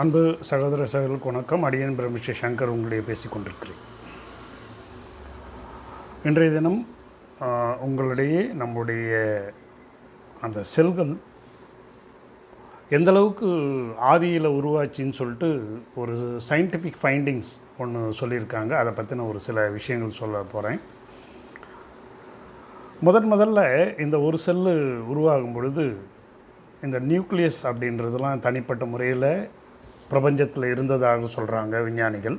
அன்பு சகோதர சகோதரர்களுக்கு வணக்கம். அடியன் பிரமிஷ சங்கர் உங்களுடைய பேசிக்கொண்டிருக்கிறேன் இன்றைய தினம் உங்களிடையே நம்முடைய அந்த செல்கள் எந்த அளவுக்கு ஆதியில் உருவாச்சின்னு சொல்லிட்டு ஒரு சயின்டிஃபிக் ஃபைண்டிங்ஸ் ஒன்று சொல்லியிருக்காங்க. அதை பற்றின ஒரு சில விஷயங்கள் சொல்ல போகிறேன் முதன் முதல்ல இந்த ஒரு செல்லு உருவாகும் பொழுது இந்த நியூக்ளியஸ் அப்படின்றதெல்லாம் தனிப்பட்ட முறையில் பிரபஞ்சத்தில் இருந்ததாக சொல்கிறாங்க விஞ்ஞானிகள்.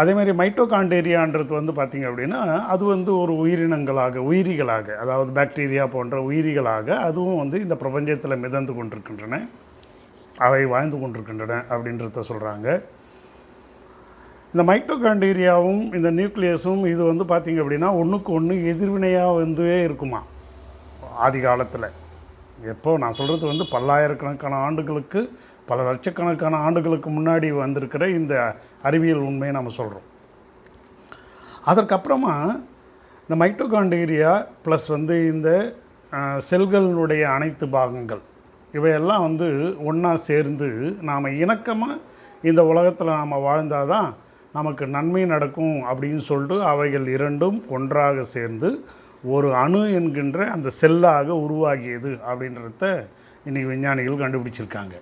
அதே மாதிரி மைட்டோகாண்டேரியான்றது வந்து பார்த்திங்க அப்படின்னா அது வந்து ஒரு உயிரினங்களாக உயிரிகளாக அதாவது பாக்டீரியா போன்ற உயிரிகளாக அதுவும் வந்து இந்த பிரபஞ்சத்தில் மிதந்து கொண்டிருக்கின்றன. அவை வாழ்ந்து கொண்டிருக்கின்றன அப்படின்றத சொல்கிறாங்க இந்த மைட்டோகாண்டீரியாவும் இந்த நியூக்ளியஸும் இது வந்து பார்த்திங்க அப்படின்னா ஒன்றுக்கு ஒன்று எதிர்வினையாக வந்துவே இருக்குமா? ஆதி காலத்தில் எப்போ நான் சொல்கிறது வந்து பல்லாயிரக்கணக்கான ஆண்டுகளுக்கு பல லட்சக்கணக்கான ஆண்டுகளுக்கு முன்னாடி வந்திருக்கிற இந்த அறிவியல் உண்மையை நம்ம சொல்கிறோம் அதற்கப்புறமா இந்த மைட்டோகாண்டீரியா ப்ளஸ் வந்து இந்த செல்களினுடைய அனைத்து பாகங்கள் இவையெல்லாம் வந்து ஒன்றா சேர்ந்து நாம் இணக்கமாக இந்த உலகத்தில் நாம் வாழ்ந்தால் தான் நமக்கு நன்மை நடக்கும் அப்படின்னு சொல்லிட்டு அவைகள் இரண்டும் ஒன்றாக சேர்ந்து ஒரு அணு என்கின்ற அந்த செல்லாக உருவாகியது அப்படின்றத இன்றைக்கி விஞ்ஞானிகள் கண்டுபிடிச்சிருக்காங்க.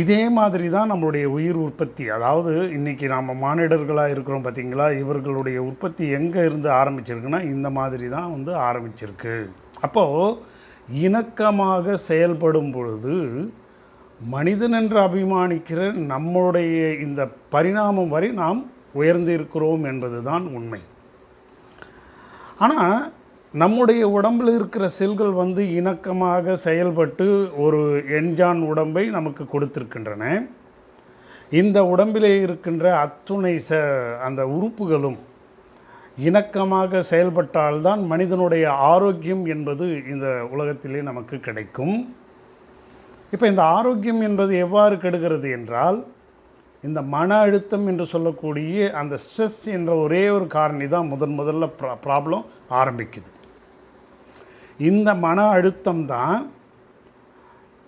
இதே மாதிரி தான் நம்மளுடைய உயிர் உற்பத்தி. அதாவது இன்றைக்கி நாம் மானிடர்களாக இருக்கிறோம் பார்த்திங்களா இவர்களுடைய உற்பத்தி எங்கே இருந்து ஆரம்பிச்சிருக்குன்னா இந்த மாதிரி தான் வந்து ஆரம்பிச்சிருக்கு. அப்போது இணக்கமாக செயல்படும் பொழுது மனிதன் என்று அபிமானிக்கிற நம்மளுடைய இந்த பரிணாமம் வரை நாம் உயர்ந்து இருக்கிறோம் என்பது தான் உண்மை. ஆனால் நம்முடைய உடம்பில் இருக்கிற செல்கள் வந்து இணக்கமாக செயல்பட்டு ஒரு என்ஜான் உடம்பை நமக்கு கொடுத்திருக்கின்றன. இந்த உடம்பிலே இருக்கின்ற அத்துணை ச அந்த உறுப்புகளும் இணக்கமாக செயல்பட்டால்தான் மனிதனுடைய ஆரோக்கியம் என்பது இந்த உலகத்திலே நமக்கு கிடைக்கும். இப்போ இந்த ஆரோக்கியம் என்பது எவ்வாறு கெடுகிறது என்றால் இந்த மன அழுத்தம் என்று சொல்லக்கூடிய அந்த ஸ்ட்ரெஸ் என்ற ஒரே ஒரு காரணி தான் முதன் முதல்ல ப்ரா ப்ராப்ளம் ஆரம்பிக்குது. இந்த மன அழுத்தம் தான்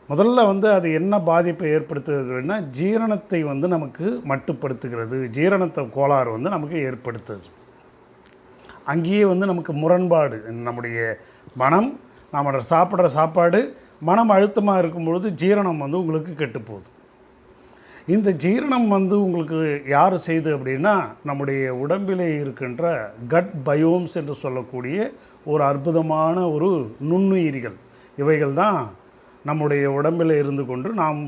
முதல்ல வந்து அது என்ன பாதிப்பை ஏற்படுத்துகிறதுனா ஜீரணத்தை வந்து நமக்கு மட்டுப்படுத்துகிறது. ஜீரணத்தை கோளாறு வந்து நமக்கு ஏற்படுத்துது. அங்கேயே வந்து நமக்கு முரண்பாடு நம்முடைய மனம் நாம் சாப்பிட்ற சாப்பாடு மனம் அழுத்தமாக இருக்கும் பொழுது ஜீரணம் வந்து உங்களுக்கு கெட்டுப்போகுது. இந்த ஜீரணம் வந்து உங்களுக்கு யார் செய்து அப்படின்னா நம்முடைய உடம்பிலே இருக்கின்ற கட் பயோம்ஸ் என்று சொல்லக்கூடிய ஒரு அற்புதமான ஒரு நுண்ணுயிரிகள். இவைகள் தான் நம்முடைய உடம்பில் இருந்து கொண்டு நாம்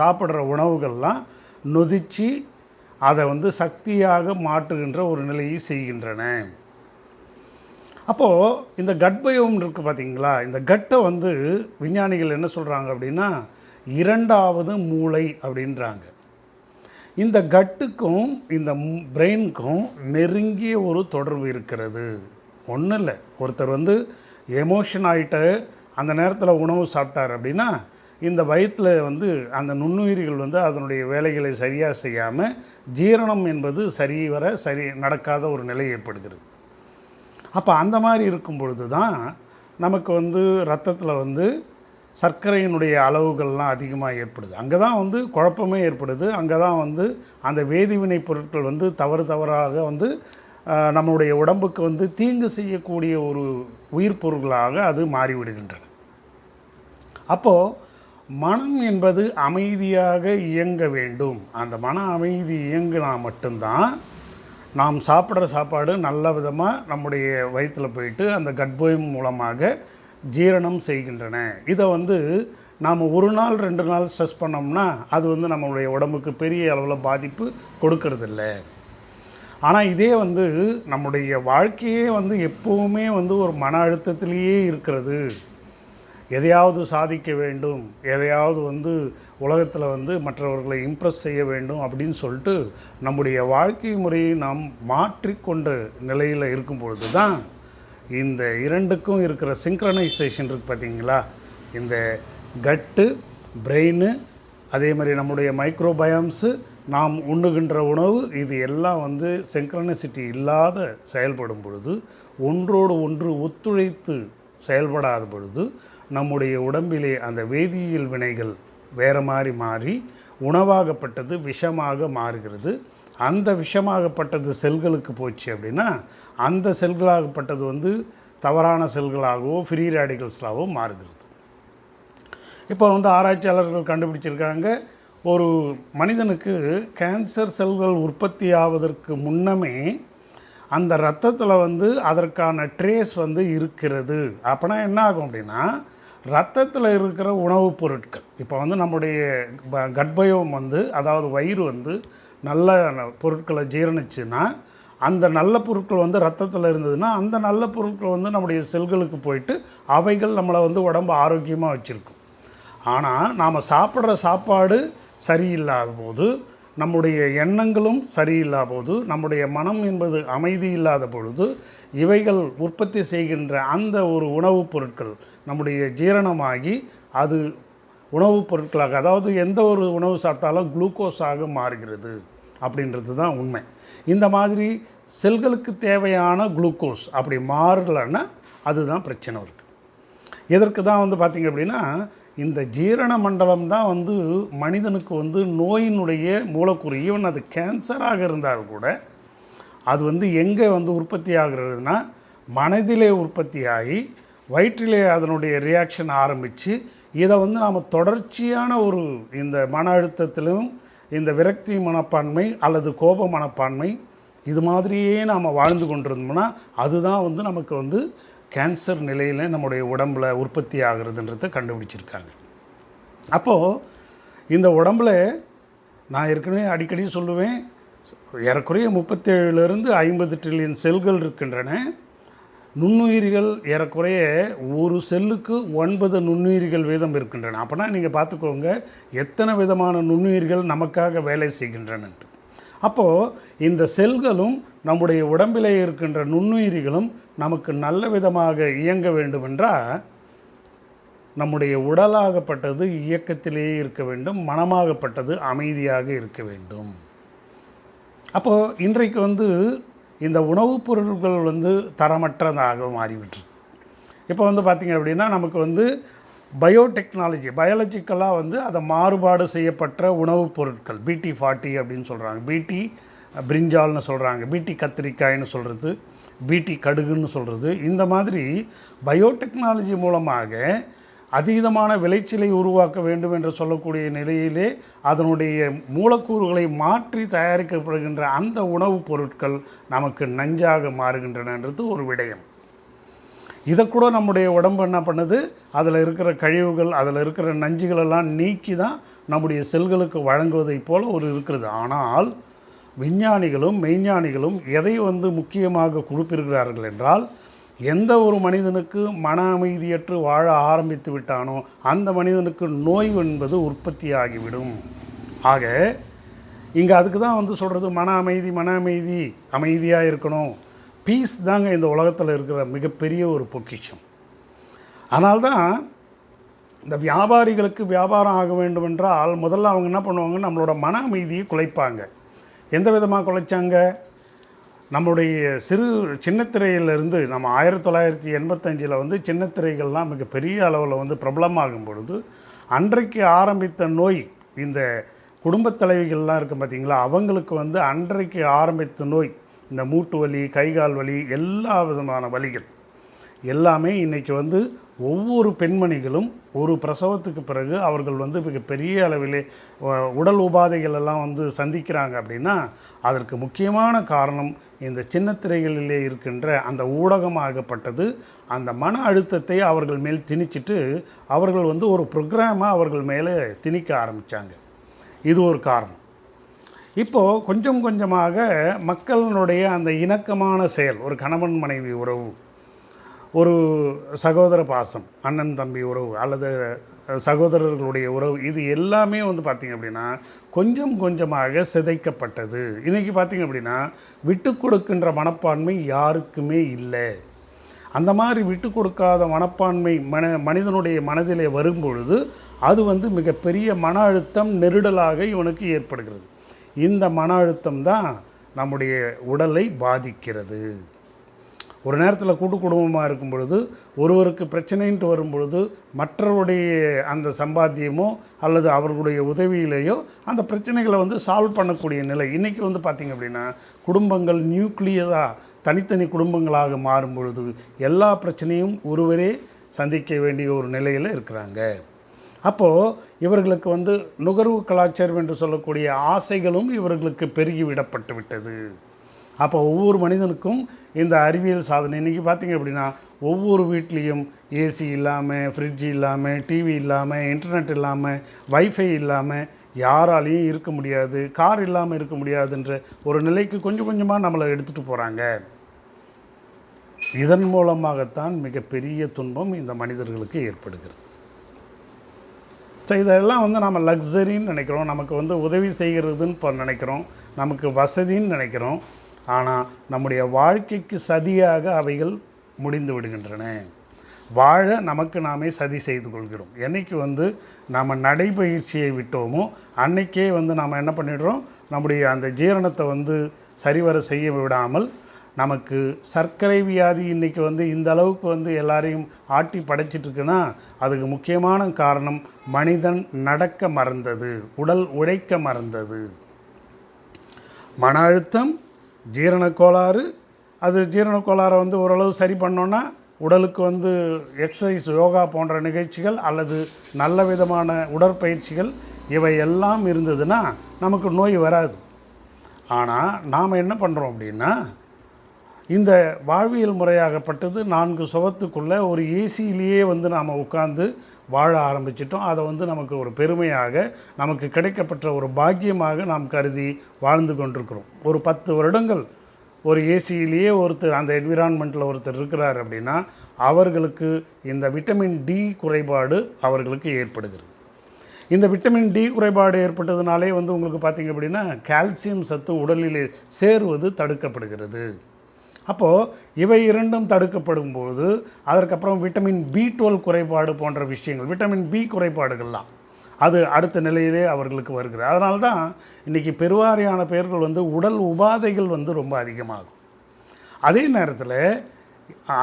சாப்பிட்ற உணவுகள்லாம் நொதிச்சு அதை வந்து சக்தியாக மாற்றுகின்ற ஒரு நிலையை செய்கின்றன. அப்போது இந்த கட் பயோம் இருக்குது பார்த்தீங்களா இந்த கட்டை வந்து விஞ்ஞானிகள் என்ன சொல்கிறாங்க அப்படின்னா இரண்டாவது மூளை அப்படின்றாங்க. இந்த கட்டுக்கும் இந்த பிரெயினுக்கும் நெருங்கிய ஒரு தொடர்பு இருக்கிறது. ஒன்றும் இல்லை. ஒருத்தர் வந்து எமோஷன் ஆகிட்டு அந்த நேரத்தில் உணவு சாப்பிட்டார் அப்படின்னா இந்த வயிற்றில் வந்து அந்த நுண்ணுயிரிகள் வந்து அதனுடைய வேலைகளை சரியாக செய்யாமல் ஜீரணம் என்பது சரி வர சரி நடக்காத ஒரு நிலை ஏற்படுகிறது. அப்போ அந்த மாதிரி இருக்கும் பொழுது தான் நமக்கு வந்து ரத்தத்தில் வந்து சர்க்கரையினுடைய அளவுகள்லாம் அதிகமாக ஏற்படுது. அங்கே தான் வந்து குழப்பமே ஏற்படுது. அங்கே தான் வந்து அந்த வேதிவினை பொருட்கள் வந்து தவறு தவறாக வந்து நம்மளுடைய உடம்புக்கு வந்து தீங்கு செய்யக்கூடிய ஒரு உயிர் பொருள்களாக அது மாறிவிடுகின்றன. அப்போது மனம் என்பது அமைதியாக இயங்க வேண்டும். அந்த மன அமைதி இயங்கினா மட்டும்தான் நாம் சாப்பிட்ற சாப்பாடு நல்ல விதமாக நம்முடைய வயிற்றில் போயிட்டு அந்த கட்போயம் மூலமாக ஜீரணம் செய்கின்றன. இதை வந்து நாம் ஒரு நாள் ரெண்டு நாள் ஸ்ட்ரெஸ் பண்ணோம்னா அது வந்து நம்மளுடைய உடம்புக்கு பெரிய அளவில் பாதிப்பு கொடுக்கறதில்ல. ஆனால் இதே வந்து நம்முடைய வாழ்க்கையே வந்து எப்போவுமே வந்து ஒரு மன அழுத்தத்திலேயே இருக்கிறது. எதையாவது சாதிக்க வேண்டும் எதையாவது வந்து உலகத்தில் வந்து மற்றவர்களை இம்ப்ரெஸ் செய்ய வேண்டும் அப்படின்னு சொல்லிட்டு நம்முடைய வாழ்க்கை முறையை நாம் மாற்றிக்கொண்ட நிலையில் இருக்கும் பொழுது தான் இந்த இரண்டுக்கும் இருக்கிற சிங்க்ரனைசேஷன் இருக்குது பார்த்தீங்களா? இந்த கட்டு பிரெயின் அதே மாதிரி நம்முடைய மைக்ரோபயாம்ஸு நாம் உண்ணுகின்ற உணவு இது எல்லாம் வந்து சிங்க்ரனசிட்டி இல்லாத செயல்படும் பொழுது ஒன்றோடு ஒன்று ஒத்துழைத்து செயல்படாத பொழுது நம்முடைய உடம்பிலே அந்த வேதியியல் வினைகள் வேறு மாதிரி மாறி உணவாகப்பட்டது விஷமாக மாறுகிறது. அந்த விஷமாகப்பட்டது செல்களுக்கு போச்சு அப்படின்னா அந்த செல்களாகப்பட்டது வந்து தவறான செல்களாகவோ ஃப்ரீ ரேடிகல்ஸ்லாகவோ மாறுகிறது. இப்போ வந்து ஆராய்ச்சியாளர்கள் கண்டுபிடிச்சிருக்காங்க ஒரு மனிதனுக்கு கேன்சர் செல்கள் உற்பத்தி ஆவதற்கு முன்னமே அந்த ரத்தத்தில் வந்து அதற்கான ட்ரேஸ் வந்து இருக்கிறது. அப்போனா என்ன ஆகும் அப்படின்னா ரத்தத்தில் இருக்கிற உணவுப் பொருட்கள். இப்போ வந்து நம்முடைய ப- வந்து அதாவது வயிறு வந்து நல்ல பொருட்களை ஜீரணிச்சுன்னா அந்த நல்ல பொருட்கள் வந்து ரத்தத்தில் இருந்ததுன்னா அந்த நல்ல பொருட்கள் வந்து நம்முடைய செல்களுக்கு போயிட்டு அவைகள் நம்மளை வந்து உடம்பு ஆரோக்கியமாக வச்சுருக்கும். ஆனால் நாம் சாப்பிட்ற சாப்பாடு சரியில்லாத போது நம்முடைய எண்ணங்களும் சரியில்லாத போது நம்முடைய மனம் என்பது அமைதி இல்லாத பொழுது இவைகள் உற்பத்தி செய்கின்ற அந்த ஒரு உணவுப் பொருட்கள் நம்முடைய ஜீரணமாகி அது உணவுப் பொருட்களாக அதாவது எந்த ஒரு உணவு சாப்பிட்டாலும் குளுக்கோஸாக மாறுகிறது அப்படின்றது தான் உண்மை. இந்த மாதிரி செல்களுக்கு தேவையான குளுக்கோஸ் அப்படி மாறலைன்னா அதுதான் பிரச்சனை இருக்குது எதற்கு தான் வந்து பார்த்திங்க அப்படின்னா இந்த ஜீரண மண்டலம் தான் வந்து மனிதனுக்கு வந்து நோயினுடைய மூலக்கூறு. ஈவன் அது கேன்சராக இருந்தால் கூட அது வந்து எங்கே வந்து உற்பத்தி ஆகிறதுனா மனதிலே உற்பத்தியாகி வயிற்றிலே அதனுடைய ரியாக்ஷன் ஆரம்பித்து இதை வந்து நாம் தொடர்ச்சியான ஒரு இந்த மன அழுத்தத்திலும் இந்த விரக்தி மனப்பான்மை அல்லது கோப மனப்பான்மை இது மாதிரியே நாம் வாழ்ந்து கொண்டிருந்தோம்னா அதுதான் வந்து நமக்கு வந்து கேன்சர் நிலையில் நம்முடைய உடம்பில் உற்பத்தி ஆகுறதுன்றதை கண்டுபிடிச்சிருக்காங்க. அப்போது இந்த உடம்புல நான் ஏற்கனவே அடிக்கடி சொல்லுவேன் ஏறக்குறைய முப்பத்தேழுலேருந்து ஐம்பது ட்ரில்லியன் செல்கள் இருக்கின்றன. நுண்ணுயிரிகள் ஏறக்குறைய ஒரு செல்லுக்கு ஒன்பது நுண்ணுயிரிகள் வீதம் இருக்கின்றன. அப்போனா நீங்கள் பார்த்துக்கோங்க எத்தனை விதமான நுண்ணுயிர்கள் நமக்காக வேலை செய்கின்றன அப்போது இந்த செல்களும் நம்முடைய உடம்பிலே இருக்கின்ற நுண்ணுயிரிகளும் நமக்கு நல்ல விதமாக இயங்க வேண்டுமென்றால் நம்முடைய உடலாகப்பட்டது இயக்கத்திலேயே இருக்க வேண்டும் மனமாகப்பட்டது அமைதியாக இருக்க வேண்டும். அப்போது இன்றைக்கு வந்து இந்த உணவுப் பொருட்கள் வந்து தரமற்றதாக மாறிவிட்டு இப்போ வந்து பார்த்திங்க அப்படின்னா நமக்கு வந்து பயோடெக்னாலஜி பயாலஜிக்கலாக வந்து அதை மாறுபாடு செய்யப்பட்ட உணவுப் பொருட்கள் பிடி ஃபார்ட்டி அப்படின்னு சொல்கிறாங்க பிடி பிரிஞ்சால்னு சொல்கிறாங்க பிடி கத்திரிக்காய்னு சொல்கிறது பிடி கடுகுன்னு சொல்கிறது இந்த மாதிரி பயோடெக்னாலஜி மூலமாக அதீதமான விளைச்சலை உருவாக்க வேண்டும் என்று சொல்லக்கூடிய நிலையிலே அதனுடைய மூலக்கூறுகளை மாற்றி தயாரிக்கப்படுகின்ற அந்த உணவுப் பொருட்கள் நமக்கு நஞ்சாக மாறுகின்றனன்றது ஒரு விடயம். இதை கூட நம்முடைய உடம்பு என்ன பண்ணுது? அதில் இருக்கிற கழிவுகள் அதில் இருக்கிற நஞ்சுகளெல்லாம் நீக்கி தான் நம்முடைய செல்களுக்கு வழங்குவதைப் போல் ஒரு இருக்கிறது ஆனால் விஞ்ஞானிகளும் மெய்ஞானிகளும் எதை வந்து முக்கியமாக கொடுப்பிருக்கிறார்கள் என்றால் எந்த ஒரு மனிதனுக்கு மன அமைதியற்று வாழ ஆரம்பித்து விட்டானோ அந்த மனிதனுக்கு நோய் என்பது உற்பத்தியாகிவிடும். ஆக இங்கே அதுக்கு தான் வந்து சொல்கிறது மன அமைதி மன அமைதி அமைதியாக இருக்கணும். பீஸ் தாங்க இந்த உலகத்தில் இருக்கிற மிகப்பெரிய ஒரு பொக்கிஷம். அதனால்தான் இந்த வியாபாரிகளுக்கு வியாபாரம் ஆக வேண்டும் என்றால் முதல்ல அவங்க என்ன பண்ணுவாங்க நம்மளோட மன அமைதியை குலைப்பாங்க. எந்த விதமாக குலைச்சாங்க? நம்முடைய சிறு சின்னத்திரையிலிருந்து நம்ம ஆயிரத்தி தொள்ளாயிரத்தி எண்பத்தஞ்சில் வந்து சின்னத்திரைகள்லாம் மிக பெரிய அளவில் வந்து பிரபலமாகும் பொழுது அன்றைக்கு ஆரம்பித்த நோய் இந்த குடும்பத் தலைவிகள்லாம் இருக்கும் பார்த்தீங்களா அவங்களுக்கு வந்து அன்றைக்கு ஆரம்பித்த நோய் இந்த மூட்டு வலி கைகால் வலி எல்லா விதமான வலிகள். எல்லாமே இன்றைக்கி வந்து ஒவ்வொரு பெண்மணிகளும் ஒரு பிரசவத்துக்கு பிறகு அவர்கள் வந்து மிக பெரிய அளவிலே உடல் உபாதைகள் எல்லாம் வந்து சந்திக்கிறாங்க அப்படின்னா அதற்கு முக்கியமான காரணம் இந்த சின்னத்திரைகளிலே இருக்கின்ற அந்த ஊடகமாகப்பட்டது அந்த மன அழுத்தத்தை அவர்கள் மேல் திணிச்சிட்டு அவர்கள் வந்து ஒரு ப்ரோக்ராமாக அவர்கள் மேலே திணிக்க ஆரம்பித்தாங்க இது ஒரு காரணம். இப்போது கொஞ்சம் கொஞ்சமாக மக்களினுடைய அந்த இணக்கமான செயல் ஒரு கணவன் மனைவி உறவு ஒரு சகோதர பாசம் அண்ணன் தம்பி உறவு அல்லது சகோதரர்களுடைய உறவு இது எல்லாமே வந்து பார்த்திங்க அப்படின்னா கொஞ்சம் கொஞ்சமாக சிதைக்கப்பட்டது. இன்றைக்கி பார்த்திங்க அப்படின்னா விட்டு கொடுக்கின்ற மனப்பான்மை யாருக்குமே இல்லை. அந்த மாதிரி விட்டு கொடுக்காத மனப்பான்மை மன மனிதனுடைய மனதிலே வரும்பொழுது அது வந்து மிகப்பெரிய மன அழுத்தம் நெருடலாக இவனுக்கு ஏற்படுகிறது. இந்த மன அழுத்தம் தான் நம்முடைய உடலை பாதிக்கிறது. ஒரு நேரத்தில் கூட்டு குடும்பமாக இருக்கும் பொழுது ஒருவருக்கு பிரச்சனைன்ட்டு வரும் பொழுது மற்றவருடைய அந்த சம்பாத்தியமோ அல்லது அவர்களுடைய உதவியிலேயோ அந்த பிரச்சனைகளை வந்து சால்வ் பண்ணக்கூடிய நிலை. இன்றைக்கி வந்து பார்த்திங்க அப்படின்னா குடும்பங்கள் நியூக்ளியராக தனித்தனி குடும்பங்களாக மாறும் பொழுது எல்லா பிரச்சனையும் ஒருவரே சந்திக்க வேண்டிய ஒரு நிலையில் இருக்கிறாங்க. அப்போது இவர்களுக்கு வந்து நுகர்வு கலாச்சாரம் என்று சொல்லக்கூடிய ஆசைகளும் இவர்களுக்கு பெருகிவிடப்பட்டு விட்டது. அப்போ ஒவ்வொரு மனிதனுக்கும் இந்த அறிவியல் சாதனை. இன்றைக்கி பார்த்தீங்க அப்படின்னா ஒவ்வொரு வீட்லேயும் ஏசி இல்லாமல் ஃப்ரிட்ஜ் இல்லாமல் டிவி இல்லாமல் இன்டர்நெட் இல்லாமல் வைஃபை இல்லாமல் யாராலையும் இருக்க முடியாது கார் இல்லாமல் இருக்க முடியாதுன்ற ஒரு நிலைக்கு கொஞ்சம் கொஞ்சமாக நம்மளை எடுத்துகிட்டு போகிறாங்க இதன் மூலமாகத்தான் மிகப்பெரிய துன்பம் இந்த மனிதர்களுக்கு ஏற்படுகிறது. ஸோ இதெல்லாம் வந்து நம்ம லக்ஸரின்னு நினைக்கிறோம். நமக்கு வந்து உதவி செய்கிறதுன்னு இப்போ நினைக்கிறோம். நமக்கு வசதின்னு நினைக்கிறோம். ஆனால் நம்முடைய வாழ்க்கைக்கு சதியாக அவைகள் முடிந்து விடுகின்றன. வாழ நமக்கு நாமே சதி செய்து கொள்கிறோம். என்றைக்கு வந்து நாம் நடைபயிற்சியை விட்டோமோ அன்னைக்கே வந்து நாம் என்ன பண்ணிடுறோம்? நம்முடைய அந்த ஜீரணத்தை வந்து சரிவர செய்ய விடாமல் நமக்கு சர்க்கரை வியாதி இன்றைக்கி வந்து இந்த அளவுக்கு வந்து எல்லாரையும் ஆட்டி படைச்சிட்ருக்குன்னா அதுக்கு முக்கியமான காரணம் மனிதன் நடக்க மறந்தது உடல் உழைக்க மறந்தது. மன அழுத்தம் ஜீரணக் கோளாறு அது ஜீரண கோளாறை வந்து ஓரளவு சரி பண்ணோன்னா உடலுக்கு வந்து எக்ஸசைஸ் யோகா போன்ற நிகழ்ச்சிகள் அல்லது நல்ல விதமான உடற்பயிற்சிகள் இவை எல்லாம் இருந்ததுன்னா நமக்கு நோய் வராது. ஆனால் நாம் என்ன பண்ணுறோம் அப்படின்னா இந்த வாழ்வியல் முறையாகப்பட்டது நான்கு சுவத்துக்குள்ளே ஒரு ஏசியிலேயே வந்து நாம் உட்கார்ந்து வாழ ஆரம்பிச்சிட்டோம். அதை வந்து நமக்கு ஒரு பெருமையாக நமக்கு கிடைக்கப்பட்ட ஒரு பாக்கியமாக நாம் கருதி வாழ்ந்து கொண்டிருக்கிறோம். ஒரு பத்து வருடங்கள் ஒரு ஏசியிலேயே ஒருத்தர் அந்த என்விரான்மெண்ட்டில் ஒருத்தர் இருக்கிறார் அப்படின்னா அவர்களுக்கு இந்த விட்டமின் டி குறைபாடு அவர்களுக்கு ஏற்படுகிறது. இந்த விட்டமின் டி குறைபாடு ஏற்பட்டதுனாலே வந்து உங்களுக்கு பார்த்தீங்க அப்படின்னா கால்சியம் சத்து உடலிலே சேருவது தடுக்கப்படுகிறது. அப்போது இவை இரண்டும் தடுக்கப்படும் போது அதற்கப்புறம் விட்டமின் பி டுவெல் குறைபாடு போன்ற விஷயங்கள் விட்டமின் பி குறைபாடுகள்லாம் அது அடுத்த நிலையிலே அவர்களுக்கு வருகிறது. அதனால தான் இன்றைக்கி பெருவாரியான பேர்கள் வந்து உடல் உபாதைகள் வந்து ரொம்ப அதிகமாகும். அதே நேரத்தில்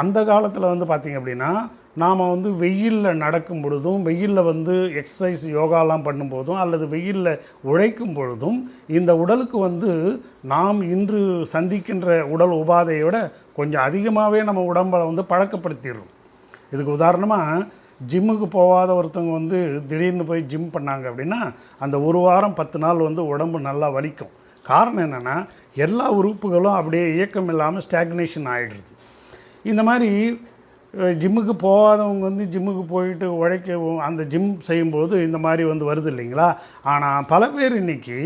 அந்த காலத்தில் வந்து பார்த்திங்க அப்படின்னா நாம் வந்து வெயிலில் நடக்கும் பொழுதும் வெயிலில் வந்து எக்ஸசைஸ் யோகாலாம் பண்ணும்போதும் அல்லது வெயிலில் உழைக்கும் பொழுதும் இந்த உடலுக்கு வந்து நாம் இன்று சந்திக்கின்ற உடல் உபாதையை விட கொஞ்சம் அதிகமாகவே நம்ம உடம்பை வந்து பழக்கப்படுத்திடுறோம். இதுக்கு உதாரணமாக ஜிம்முக்கு போகாத ஒருத்தவங்க வந்து திடீர்னு போய் ஜிம் பண்ணாங்க அப்படின்னா அந்த ஒரு வாரம் பத்து நாள் வந்து உடம்பு நல்லா வலிக்கும். காரணம் என்னென்னா எல்லா உறுப்புகளும் அப்படியே இயக்கம் இல்லாமல் ஸ்டாக்னேஷன் ஆகிடுது இந்த மாதிரி ஜிம்முக்கு போகாதவங்க வந்து ஜிம்முக்கு போயிட்டு உழைக்க அந்த ஜிம் செய்யும்போது இந்த மாதிரி வந்து வருது இல்லைங்களா? ஆனால் பல பேர் இன்றைக்கி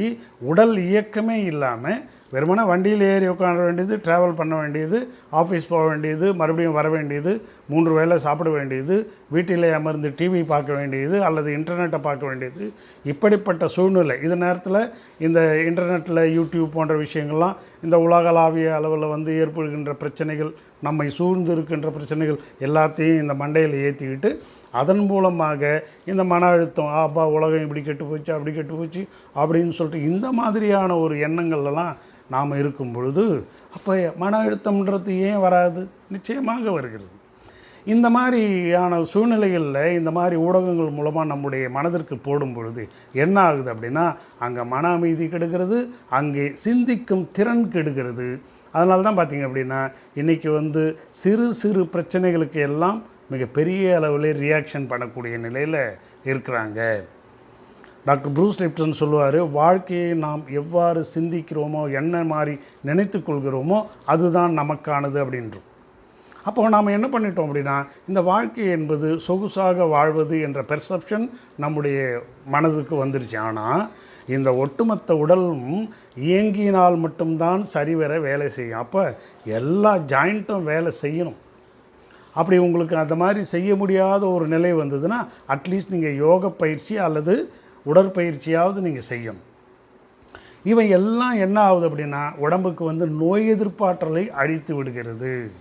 உடல் இயக்கமே இல்லாமல் வெறுமனே வண்டியில் ஏறி உட்கார வேண்டியது ட்ராவல் பண்ண வேண்டியது ஆஃபீஸ் போக வேண்டியது மறுபடியும் வர வேண்டியது மூன்று வேளை சாப்பிட வேண்டியது வீட்டிலே அமர்ந்து டிவி பார்க்க வேண்டியது அல்லது இன்டர்நெட்டை பார்க்க வேண்டியது. இப்படிப்பட்ட சூழ்நிலை. இது நேரத்தில் இந்த இன்டர்நெட்டில் யூடியூப் போன்ற விஷயங்கள்லாம் இந்த உலகளாவிய அளவில் வந்து ஏற்படுகின்ற பிரச்சனைகள் நம்மை சூழ்ந்து இருக்கின்ற பிரச்சனைகள் எல்லாத்தையும் இந்த மண்டையில் ஏற்றிக்கிட்டு அதன் மூலமாக இந்த மன அழுத்தம் ஆப்பா உலகம் இப்படி கெட்டு போச்சு அப்படி கெட்டு போச்சு அப்படின்னு சொல்லிட்டு இந்த மாதிரியான ஒரு எண்ணங்கள்லாம் நாம் இருக்கும் பொழுது அப்போ மன அழுத்தம்ன்றது ஏன் வராது? நிச்சயமாக வருகிறது. இந்த மாதிரியான சூழ்நிலைகளில் இந்த மாதிரி ஊடகங்கள் மூலமாக நம்முடைய மனதிற்கு போடும் பொழுது என்ன ஆகுது அப்படின்னா அங்கே மன அமைதி கெடுகிறது அங்கே சிந்திக்கும் திறன் கெடுகிறது. அதனால தான் பார்த்தீங்க அப்படின்னா இன்றைக்கி வந்து சிறு சிறு பிரச்சனைகளுக்கு எல்லாம் மிகப்பெரிய அளவில் ரியாக்ஷன் பண்ணக்கூடிய நிலையில் இருக்கிறாங்க. டாக்டர் ப்ரூஸ் லிப்டன் சொல்லுவார் வாழ்க்கையை நாம் எவ்வாறு சிந்திக்கிறோமோ என்ன மாதிரி நினைத்து கொள்கிறோமோ அதுதான் நமக்கானது அப்படின்றோம். அப்போ நாம் என்ன பண்ணிட்டோம் அப்படின்னா இந்த வாழ்க்கை என்பது சொகுசாக வாழ்வது என்ற பெர்செப்ஷன் நம்முடைய மனதுக்கு வந்துருச்சு. ஆனால் இந்த ஒட்டுமொத்த உடலும் இயங்கினால் மட்டும்தான் சரிவர வேலை செய்யும். அப்போ எல்லா ஜாயிண்ட்டும் வேலை செய்யணும். அப்படி உங்களுக்கு அந்த மாதிரி செய்ய முடியாத ஒரு நிலை வந்ததுன்னா அட்லீஸ்ட் நீங்கள் யோக பயிற்சி அல்லது உடற்பயிற்சியாவது நீங்கள் செய்யணும். இவை எல்லாம் என்ன ஆகுது அப்படின்னா உடம்புக்கு வந்து நோய் எதிர்ப்பாற்றலை அழித்து விடுகிறது.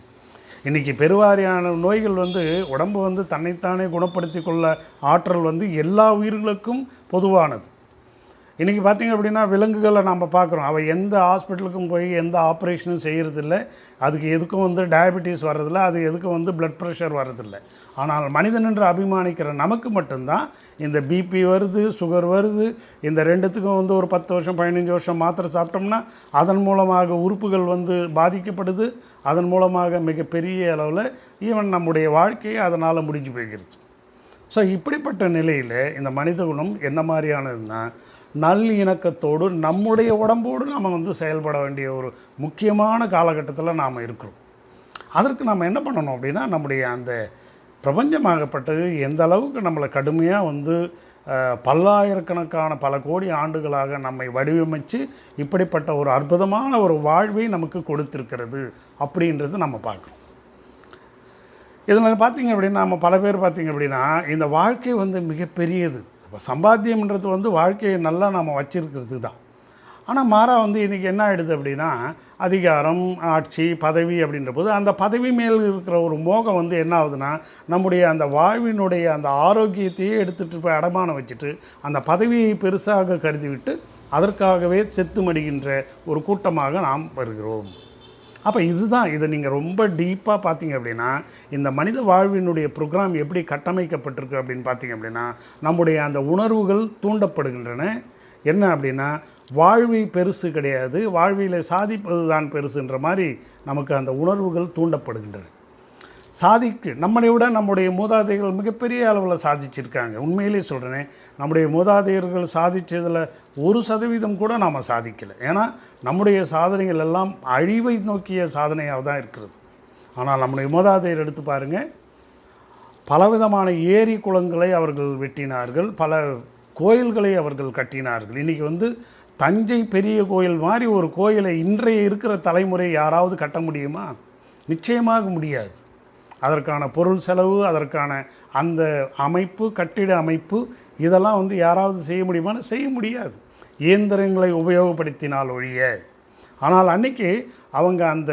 இன்றைக்கி பெருவாரியான நோய்கள் வந்து உடம்பு வந்து தன்னைத்தானே குணப்படுத்தி கொள்ள ஆற்றல் வந்து எல்லா உயிர்களுக்கும் பொதுவானது. இன்றைக்கி பார்த்தீங்க அப்படின்னா விலங்குகளை நம்ம பார்க்குறோம். அவள் எந்த ஹாஸ்பிட்டலுக்கும் போய் எந்த ஆப்ரேஷனும் செய்கிறதில்ல அதுக்கு எதுக்கும் வந்து டயபெட்டிஸ் வர்றதில்ல. அது எதுக்கும் வந்து பிளட் ப்ரெஷர் வர்றதில்ல. ஆனால் மனிதன் என்று அபிமானிக்கிற நமக்கு மட்டும்தான் இந்த பிபி வருது சுகர் வருது. இந்த ரெண்டுத்துக்கும் வந்து ஒரு பத்து வருஷம் பதினஞ்சு வருஷம் மாத்திரை சாப்பிட்டோம்னா அதன் மூலமாக உறுப்புகள் வந்து பாதிக்கப்படுது. அதன் மூலமாக மிகப்பெரிய அளவில் ஈவன் நம்முடைய வாழ்க்கையை அதனால் முடிஞ்சு போய்கிறது ஸோ இப்படிப்பட்ட நிலையில் இந்த மனித குணம் என்ன மாதிரியானதுன்னா நல் இணக்கத்தோடு நம்முடைய உடம்போடு நாம் வந்து செயல்பட வேண்டிய ஒரு முக்கியமான காலகட்டத்தில் நாம் இருக்கிறோம். அதற்கு நாம் என்ன பண்ணணும் அப்படின்னா நம்முடைய அந்த பிரபஞ்சமாகப்பட்டது எந்த அளவுக்கு நம்மளை கடுமையாக வந்து பல்லாயிரக்கணக்கான பல கோடி ஆண்டுகளாக நம்மை வடிவமைச்சு இப்படிப்பட்ட ஒரு அற்புதமான ஒரு வாழ்வை நமக்கு கொடுத்துருக்கிறது அப்படின்றது நம்ம பார்க்கணும். இதில் பார்த்தீங்க அப்படின்னா நம்ம பல பேர் பார்த்தீங்க அப்படின்னா இந்த வாழ்க்கை வந்து மிகப்பெரியது. இப்போ சம்பாத்தியம்ன்றது வந்து வாழ்க்கையை நல்லா நம்ம வச்சிருக்கிறது தான். ஆனால் மாறா வந்து இன்றைக்கி என்ன ஆகிடுது அப்படின்னா அதிகாரம் ஆட்சி பதவி அப்படின்ற போது அந்த பதவி மேல் இருக்கிற ஒரு மோகம் வந்து என்ன ஆகுதுன்னா நம்முடைய அந்த வாழ்வினுடைய அந்த ஆரோக்கியத்தையே எடுத்துகிட்டு போய் அடமானம் வச்சுட்டு அந்த பதவியை பெருசாக கருதிவிட்டு அதற்காகவே செத்து மடிகின்ற ஒரு கூட்டமாக நாம் வருகிறோம். அப்போ இதுதான் இதை நீங்கள் ரொம்ப டீப்பாக பார்த்தீங்க அப்படின்னா இந்த மனித வாழ்வினுடைய ப்ரோக்ராம் எப்படி கட்டமைக்கப்பட்டிருக்கு அப்படின்னு பார்த்தீங்க அப்படின்னா நம்முடைய அந்த உணர்வுகள் தூண்டப்படுகின்றன. என்ன அப்படின்னா வாழ்வி பெருசு கிடையாது வாழ்வியில் சாதிப்பது தான் பெருசுன்ற மாதிரி நமக்கு அந்த உணர்வுகள் தூண்டப்படுகின்றன. சாதிக்கு நம்மளை விட நம்முடைய மூதாதையர்கள் மிகப்பெரிய அளவில் சாதிச்சிருக்காங்க. உண்மையிலே சொல்கிறேன் நம்முடைய மூதாதையர்கள் சாதித்ததில் ஒரு சதவீதம் கூட நாம் சாதிக்கலை. ஏன்னா நம்முடைய சாதனைகள் எல்லாம் அழிவை நோக்கிய சாதனையாக தான் இருக்கிறது. ஆனால் நம்முடைய மூதாதையர் எடுத்து பாருங்கள் பலவிதமான ஏரி குளங்களை அவர்கள் வெட்டினார்கள் பல கோயில்களை அவர்கள் கட்டினார்கள். இன்றைக்கி வந்து தஞ்சை பெரிய கோயில் மாதிரி ஒரு கோயிலை இன்றைய இருக்கிற தலைமுறை யாராவது கட்ட முடியுமா? நிச்சயமாக முடியாது. அதற்கான பொருள் செலவு அதற்கான அந்த அமைப்பு கட்டிட அமைப்பு இதெல்லாம் வந்து யாராவது செய்ய முடியுமான்னு செய்ய முடியாது. இயந்திரங்களை உபயோகப்படுத்தினால் ஒழிய. ஆனால் அன்னைக்கு அவங்க அந்த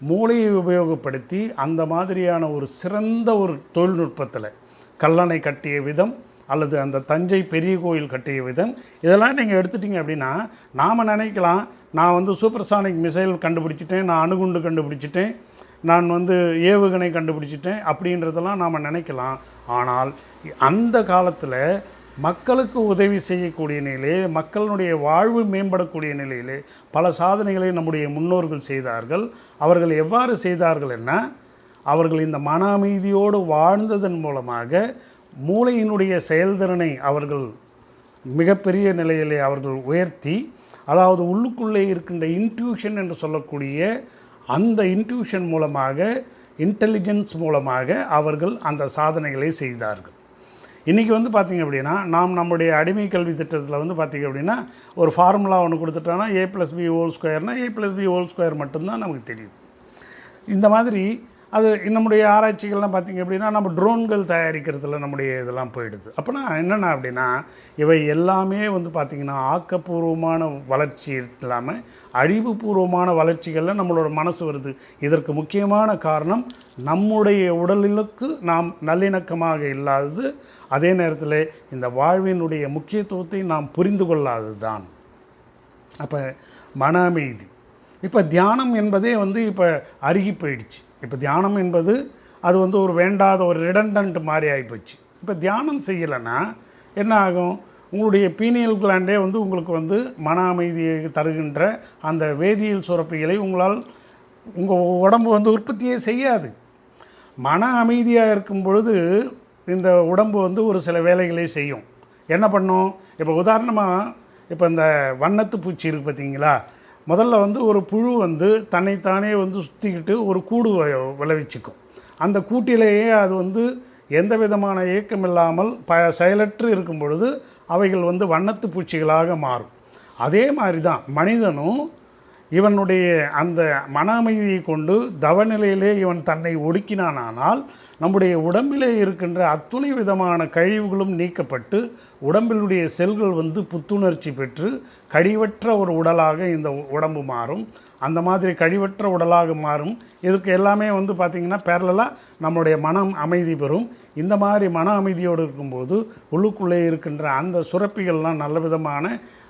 மூளையை உபயோகப்படுத்தி அந்த மாதிரியான ஒரு சிறந்த ஒரு தொழில்நுட்பத்தில் கல்லணை கட்டிய விதம் அல்லது அந்த தஞ்சை பெரிய கோயில் கட்டிய விதம் இதெல்லாம் நீங்கள் எடுத்துட்டிங்க அப்படின்னா நாம் நினைக்கலாம் நான் வந்து சூப்பர்சானிக் மிசைல் கண்டுபிடிச்சிட்டேன் நான் அணுகுண்டு கண்டுபிடிச்சிட்டேன் நான் வந்து ஏவுகணை கண்டுபிடிச்சிட்டேன் அப்படின்றதெல்லாம் நாம் நினைக்கலாம். ஆனால் அந்த காலத்தில் மக்களுக்கு உதவி செய்யக்கூடிய நிலையிலே மக்களுடைய வாழ்வு மேம்படக்கூடிய நிலையிலே பல சாதனைகளை நம்முடைய முன்னோர்கள் செய்தார்கள். அவர்கள் எவ்வாறு செய்தார்கள் என்ன? அவர்கள் இந்த மன அமைதியோடு வாழ்ந்ததன் மூலமாக மூளையினுடைய செயல்திறனை அவர்கள் மிகப்பெரிய நிலையிலே அவர்கள் உயர்த்தி அதாவது உள்ளுக்குள்ளே இருக்கின்ற இன்ட்யூஷன் என்று சொல்லக்கூடிய அந்த இன்ட்யூஷன் மூலமாக இன்டெலிஜென்ஸ் மூலமாக அவர்கள் அந்த சாதனைகளை செய்தார்கள். இன்றைக்கி வந்து பார்த்திங்க அப்படின்னா நாம் நம்முடைய அடிமை கல்வி திட்டத்தில் வந்து பார்த்திங்க அப்படின்னா ஒரு ஃபார்முலா ஒன்று கொடுத்துட்டோன்னா A plus B whole ஸ்கொயர்னால் A plus B whole square மட்டும்தான் நமக்கு தெரியுது இந்த மாதிரி அது நம்முடைய ஆராய்ச்சிகள்லாம் பார்த்திங்க அப்படின்னா நம்ம ட்ரோன்கள் தயாரிக்கிறதுல நம்முடைய இதெல்லாம் போயிடுது. அப்போனா என்னென்ன அப்படின்னா இவை எல்லாமே வந்து பார்த்திங்கன்னா ஆக்கப்பூர்வமான வளர்ச்சி இல்லாமல் அழிவுபூர்வமான வளர்ச்சிகளில் நம்மளோட மனசு வருது. இதற்கு முக்கியமான காரணம் நம்முடைய உடலுக்கு நாம் நல்லிணக்கமாக இல்லாதது அதே நேரத்தில் இந்த வாழ்வினுடைய முக்கியத்துவத்தை நாம் புரிந்து கொள்ளாதது தான் அப்போ மன அமைதி. இப்போ தியானம் என்பதே வந்து இப்போ அருகி போயிடுச்சு. இப்போ தியானம் என்பது அது வந்து ஒரு வேண்டாத ஒரு ரிடண்டன்ட் மாதிரி ஆகிப்போச்சு இப்போ தியானம் செய்யலைன்னா என்ன ஆகும்? உங்களுடைய பீனியல் கிளாண்டே வந்து உங்களுக்கு வந்து மன அமைதியை தருகின்ற அந்த வேதியியல் சுரப்பிகளை உங்களால் உங்கள் உடம்பு வந்து உற்பத்தியே செய்யாது. மன அமைதியாக இருக்கும் பொழுது இந்த உடம்பு வந்து ஒரு சில வேலைகளை செய்யும். என்ன பண்ணும்? இப்போ உதாரணமாக இப்போ இந்த வண்ணத்து பூச்சி இருக்குது பார்த்தீங்களா? முதல்ல வந்து ஒரு புழு வந்து தன்னைத்தானே வந்து சுற்றிக்கிட்டு ஒரு கூடு விளைவிச்சுக்கும். அந்த கூட்டிலேயே அது வந்து எந்த விதமான இயக்கம் இல்லாமல் ப செயலற்று இருக்கும் பொழுது அவைகள் வந்து வண்ணத்து பூச்சிகளாக மாறும். அதே மாதிரி தான் மனிதனும் இவனுடைய அந்த மன அமைதியை கொண்டு தவநிலையிலே இவன் தன்னை ஒடுக்கினானால் நம்முடைய உடம்பிலே இருக்கின்ற அத்துணை விதமான கழிவுகளும் நீக்கப்பட்டு உடம்பினுடைய செல்கள் வந்து புத்துணர்ச்சி பெற்று கழிவற்ற ஒரு உடலாக இந்த உடம்பு மாறும். அந்த மாதிரி கழிவற்ற உடலாக மாறும். இதற்கு எல்லாமே வந்து பார்த்திங்கன்னா பேரலாக நம்முடைய மனம் அமைதி பெறும். இந்த மாதிரி மன அமைதியோடு இருக்கும்போது உள்ளுக்குள்ளே இருக்கின்ற அந்த சுரப்பிகள்லாம் நல்ல விதமான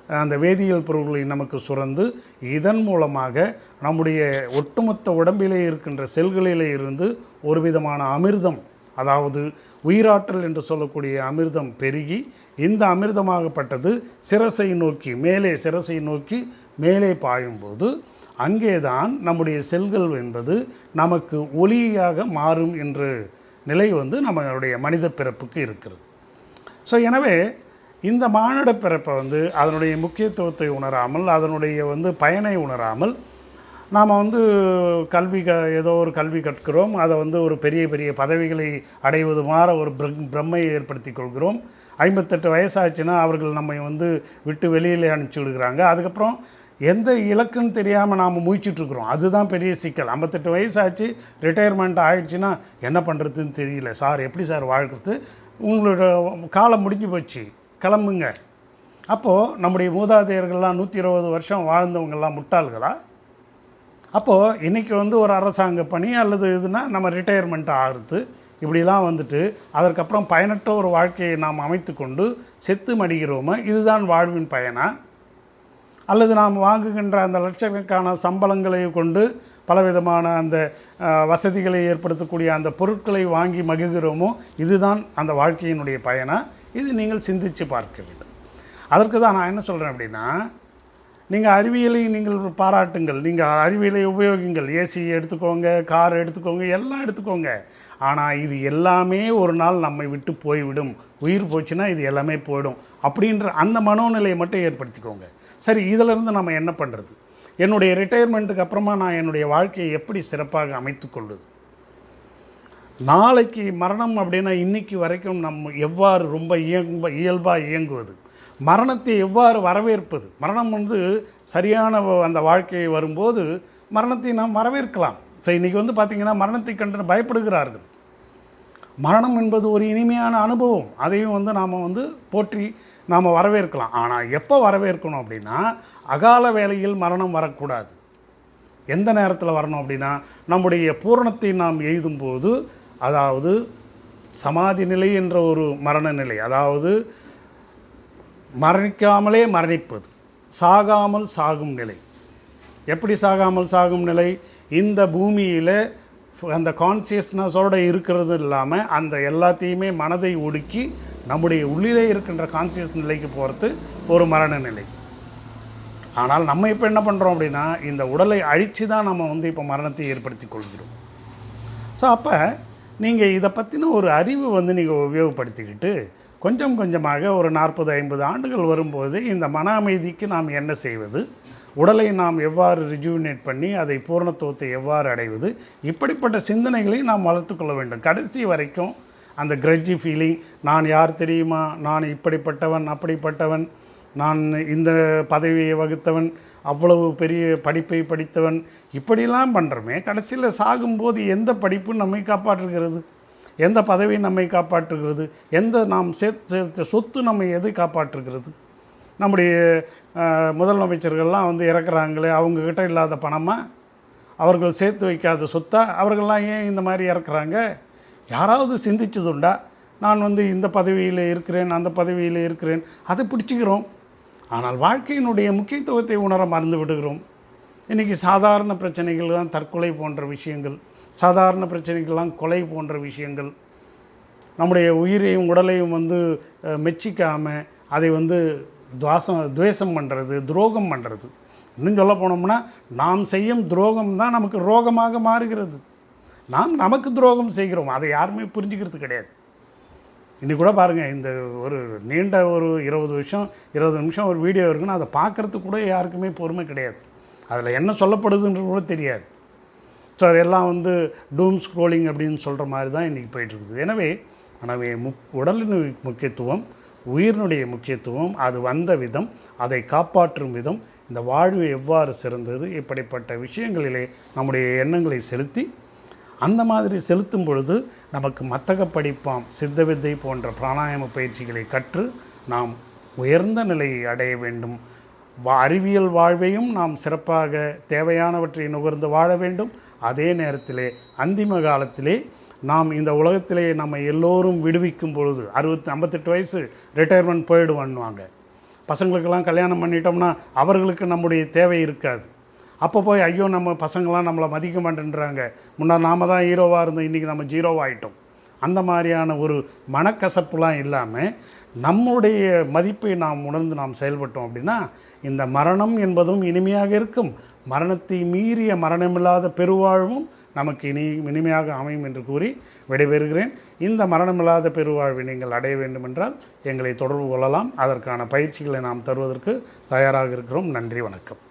அந்த வேதியியல் பொருட்களை நமக்கு சுரந்து இதன் மூலமாக நம்முடைய ஒட்டுமொத்த உடம்பிலே இருக்கின்ற செல்களிலே இருந்து ஒரு விதமான அமிர்தம் அதாவது உயிராற்றல் என்று சொல்லக்கூடிய அமிர்தம் பெருகி இந்த அமிர்தமாகப்பட்டது சிரசை நோக்கி மேலே சிரசை நோக்கி மேலே பாயும்போது அங்கேதான் நம்முடைய செல்கள் என்பது நமக்கு ஒளியாக மாறும் என்ற நிலை வந்து நம்மளுடைய மனித பிறப்புக்கு இருக்கிறது. ஸோ எனவே இந்த மானிட பிறப்பை வந்து அதனுடைய முக்கியத்துவத்தை உணராமல் அதனுடைய வந்து பயனை உணராமல் நாம் வந்து கல்வி க ஏதோ ஒரு கல்வி கற்கிறோம். அதை வந்து ஒரு பெரிய பெரிய பதவிகளை அடைவது மாற ஒரு பிர- பிரம்மையை ஏற்படுத்தி கொள்கிறோம். ஐம்பத்தெட்டு வயசாச்சுன்னா அவர்கள் நம்மை வந்து விட்டு வெளியில் அனுப்பிச்சி விடுகிறாங்க. அதுக்கப்புறம் எந்த இலக்குன்னு தெரியாமல் நாம் முயற்சிட்ருக்குறோம் அதுதான் பெரிய சிக்கல். ஐம்பத்தெட்டு வயசாச்சு ரிட்டையர்மெண்ட் ஆகிடுச்சின்னா என்ன பண்ணுறதுன்னு தெரியல. சார் எப்படி சார் வாழ்கிறது உங்களோட காலம் முடிஞ்சு போச்சு. கிளம்புங்க. அப்போது நம்முடைய மூதாதையர்கள்லாம் நூற்றி இருபது வருஷம் வாழ்ந்தவங்கெல்லாம் முட்டாள்களா? அப்போது இன்றைக்கி வந்து ஒரு அரசாங்க பணி அல்லது இதுனா நம்ம ரிட்டையர்மெண்ட் ஆகிறது. இப்படிலாம் வந்துட்டு அதற்கப்புறம் பயனற்ற ஒரு வாழ்க்கையை நாம் அமைத்து கொண்டு செத்து மடிகிறோமோ? இதுதான் வாழ்வின் பயனா? அல்லது நாம் வாங்குகின்ற அந்த லட்சக்கணக்கான சம்பளங்களை கொண்டு பலவிதமான அந்த வசதிகளை ஏற்படுத்தக்கூடிய அந்த பொருட்களை வாங்கி மகிழ்கிறோமோ? இதுதான் அந்த வாழ்க்கையினுடைய பயனா? இது நீங்கள் சிந்தித்து பார்க்க வேண்டும். அதற்கு தான் நான் என்ன சொல்கிறேன் அப்படின்னா நீங்கள் அறிவியலை நீங்கள் பாராட்டுங்கள். நீங்கள் அறிவியலை உபயோகிங்கள். ஏசி எடுத்துக்கோங்க கார் எடுத்துக்கோங்க எல்லாம் எடுத்துக்கோங்க. ஆனால் இது எல்லாமே ஒரு நாள் நம்மை விட்டு போய்விடும். உயிர் போச்சுன்னா இது எல்லாமே போயிடும். அப்படின்ற அந்த மனோநிலையை மட்டும் ஏற்படுத்திக்கோங்க. சரி இதிலிருந்து நம்ம என்ன பண்ணுறது என்னுடைய ரிட்டையர்மெண்ட்டுக்கு அப்புறமா நான் என்னுடைய வாழ்க்கையை எப்படி சிறப்பாக அமைத்துக் கொள்வது? நாளைக்கு மரணம் அப்படின்னா இன்னைக்கு வரைக்கும் நம்ம எவ்வாறு ரொம்ப இயங்க இயல்பாக இயங்குவது? மரணத்தை எவ்வாறு வரவேற்பது? மரணம் வந்து சரியான வ- அந்த வாழ்க்கையை வரும்போது மரணத்தை நாம் வரவேற்கலாம். ஸோ இன்றைக்கி வந்து பார்த்திங்கன்னா மரணத்தை கண்டு பயப்படுகிறார்கள். மரணம் என்பது ஒரு இனிமையான அனுபவம். அதையும் வந்து நாம் வந்து போற்றி நாம் வரவேற்கலாம். ஆனால் எப்போ வரவேற்கணும் அப்படின்னா அகால வேளையில் மரணம் வரக்கூடாது. எந்த நேரத்தில் வரணும் அப்படின்னா நம்முடைய பூரணத்தை நாம் எய்தும்போது அதாவது சமாதி நிலை என்ற ஒரு மரண நிலை. அதாவது மரணிக்காமலே மரணிப்பது சாகாமல் சாகும் நிலை. எப்படி சாகாமல் சாகும் நிலை? இந்த பூமியில் அந்த கான்சியஸ்னஸோடு இருக்கிறது இல்லாமல் அந்த எல்லாத்தையுமே மனதை ஒடுக்கி நம்முடைய உள்ளிலே இருக்கின்ற கான்சியஸ் நிலைக்கு போகிறது ஒரு மரண நிலை. ஆனால் நம்ம இப்போ என்ன பண்ணுறோம் அப்படின்னா இந்த உடலை அழித்து தான் நம்ம வந்து இப்போ மரணத்தை ஏற்படுத்தி கொள்கிறோம். ஸோ அப்போ நீங்கள் இதை பற்றின ஒரு அறிவு வந்து நீங்கள் உபயோகப்படுத்திக்கிட்டு கொஞ்சம் கொஞ்சமாக ஒரு நாற்பது ஐம்பது ஆண்டுகள் வரும்போது இந்த மன அமைதிக்கு நாம் என்ன செய்வது? உடலை நாம் எவ்வாறு ரிஜுவினேட் பண்ணி அதை பூர்ணத்துவத்தை எவ்வாறு அடைவது? இப்படிப்பட்ட சிந்தனைகளை நாம் வளர்த்துக்கொள்ள வேண்டும். கடைசி வரைக்கும் அந்த கிரட்ஜி ஃபீலிங் நான் யார் தெரியுமா? நான் இப்படிப்பட்டவன் அப்படிப்பட்டவன். நான் இந்த பதவியை வகுத்தவன். அவ்வளவு பெரிய படிப்பை படித்தவன் இப்படிலாம் பண்ணுறோமே கடைசியில் சாகும்போது எந்த படிப்பு நம்மை காப்பாற்றுகிறது? எந்த பதவி நம்மை காப்பாற்றுகிறது? எந்த நாம் சேர்த்து சேர்த்த சொத்து நம்மை எது காப்பாற்றுகிறது? நம்முடைய முதலமைச்சர்கள்லாம் வந்து இறக்குறாங்களே அவங்கக்கிட்ட இல்லாத பணமாக அவர்கள் சேர்த்து வைக்காத சொத்தா? அவர்கள்லாம் ஏன் இந்த மாதிரி இறக்குறாங்க? யாராவது சிந்திச்சதுண்டா? நான் வந்து இந்த பதவியில் இருக்கிறேன் அந்த பதவியில் இருக்கிறேன் அதை பிடிச்சிக்கிறோம். ஆனால் வாழ்க்கையினுடைய முக்கியத்துவத்தை உணர மறந்து விடுகிறோம். இன்றைக்கி சாதாரண பிரச்சனைகள் தான் தற்கொலை போன்ற விஷயங்கள் சாதாரண பிரச்சனைகள்லாம் கொலை போன்ற விஷயங்கள். நம்முடைய உயிரையும் உடலையும் வந்து மெச்சிக்காமல் அதை வந்து துவாசம் துவேஷம் பண்ணுறது துரோகம் பண்ணுறது இன்னும் சொல்ல போனோம்னா நாம் செய்யும் துரோகம் தான் நமக்கு ரோகமாக மாறுகிறது. நாம் நமக்கு துரோகம் செய்கிறோம். அதை யாருமே புரிஞ்சுக்கிறது கிடையாது. இன்றைக்கி கூட பாருங்கள் இந்த ஒரு நீண்ட ஒரு இருபது வருஷம் இருபது நிமிஷம் ஒரு வீடியோ இருக்குன்னா அதை பார்க்குறதுக்கு கூட யாருக்குமே பொறுமை கிடையாது. அதில் என்ன சொல்லப்படுதுன்றது கூட தெரியாது. ஸோ எல்லாம் வந்து டூம் ஸ்க்ரோலிங் அப்படின்னு சொல்கிற மாதிரி தான் இன்றைக்கி போயிட்டுருக்குது. எனவே எனவே முக் உடலின் முக்கியத்துவம் உயிரினுடைய முக்கியத்துவம் அது வந்த விதம் அதை காப்பாற்றும் விதம் இந்த வாழ்வு எவ்வாறு சிறந்தது இப்படிப்பட்ட விஷயங்களிலே நம்முடைய எண்ணங்களை செலுத்தி அந்த மாதிரி செலுத்தும் பொழுது நமக்கு மத்தக படிப்பாம் சித்த வித்தை போன்ற பிராணாயாம பயிற்சிகளை கற்று நாம் உயர்ந்த நிலையை அடைய வேண்டும். வா- அறிவியல் வாழ்வையும் நாம் சிறப்பாக தேவையானவற்றை நுகர்ந்து வாழ வேண்டும். அதே நேரத்திலே அந்திம காலத்திலே நாம் இந்த உலகத்திலே நம்ம எல்லோரும் விடுவிக்கும் பொழுது அறுபத்தி ஐம்பத்தெட்டு வயசு ரிட்டையர்மெண்ட் போயிடுவான்வாங்க பசங்களுக்கெல்லாம் கல்யாணம் பண்ணிட்டோம்னா அவர்களுக்கு நம்முடைய தேவை இருக்காது. அப்போ போய் ஐயோ நம்ம பசங்களாம் நம்மளை மதிக்க மாட்டேன்றாங்க. முன்னாடி நாம தான் ஹீரோவாக இருந்தோம். இன்றைக்கி நம்ம ஜீரோவாகிட்டோம் அந்த மாதிரியான ஒரு மனக்கசப்புலாம் இல்லாமல் நம்முடைய மதிப்பை நாம் உணர்ந்து நாம் செயல்பட்டோம் அப்படின்னா இந்த மரணம் என்பதும் இனிமையாக இருக்கும். மரணத்தை மீறிய மரணமில்லாத பெருவாழ்வும் நமக்கு இனி இனிமையாக அமையும் என்று கூறி விடைபெறுகிறேன். இந்த மரணமில்லாத பெருவாழ்வை நீங்கள் அடைய வேண்டுமென்றால் எங்களை தொடர்பு கொள்ளலாம். அதற்கான பயிற்சிகளை நாம் தருவதற்கு தயாராக இருக்கிறோம். நன்றி வணக்கம்.